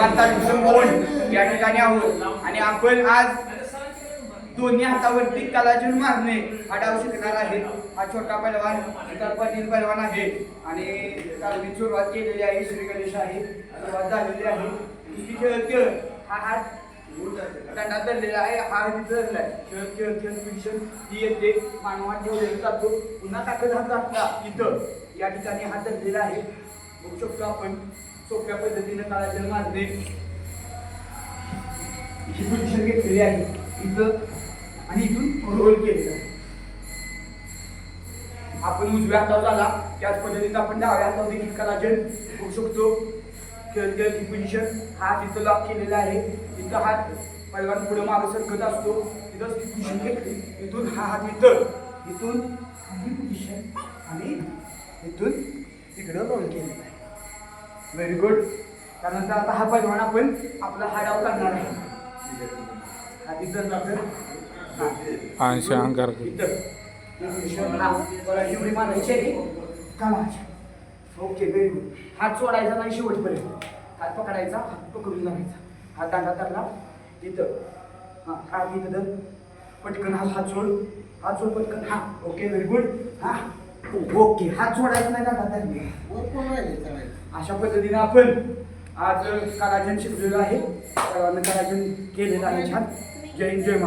पैलवान तालुक या ठिकाणी आहोत. आणि आपण आज दोन्ही हातावरती कलाजून मारणे हा डाव शिकणार आहे हा छोटा पैलवान इतर पाटील पैलवान आहे आणि तालमीत सुरुवात केलेली आहे श्री गणेश आहे. सुरुवात झालेली आहे. ही खेळ खेळत हा हात दंडात धरलेला आहे. हा तिथं धरला आहे खेळ खेळ खेळ पोझिशन ती येते. मानवात ठेवलेला जातो. पुन्हा ताकद हात घातला. इथं या ठिकाणी हात धरलेला आहे. बघू शकतो आपण. सोप्या पद्धतीनं कलाजल मारणे ही पोझिशन घेतलेली आहे इथं आणि इथून रोल केलेला आहे. आपण उजव्या हातावर झाला त्याच पद्धतीनं आपण डाव्या हातावर देखील कलाजन होऊ शकतो. खेळत ही पोझिशन हात इथं लॉक केलेला आहे. इथं हात पहिल्यांदा पुढे मागे सरकत असतो. तिथंच ती पोझिशन घेतली. इथून हा हात इथं इथून ही पोझिशन आणि इथून तिकडं रोल केलेला आहे. व्हेरी गुड त्यानंतर आता हा पैलवान आपण आपला हा डाव करणार आहे. हा तिथं जातं हा. हा, बरं, एवढी मारायची आहे. ओके व्हेरी गुड हात सोडायचा नाही शेवटपर्यंत. हात पकडायचा हात पकडून धरायचा हात दांडा धरला. इथं. हा हात इथं धर. पटकन हा हात सोड. हात सोड पटकन. हा. ओके व्हेरी गुड हा. ओके हात सोडायचा नाही दांडा धरले अशा पद्धतीने आपण आज कलाजन शिकलेलो आहे. सर्वांना कलाजन केलेलं आहे छान. जय जय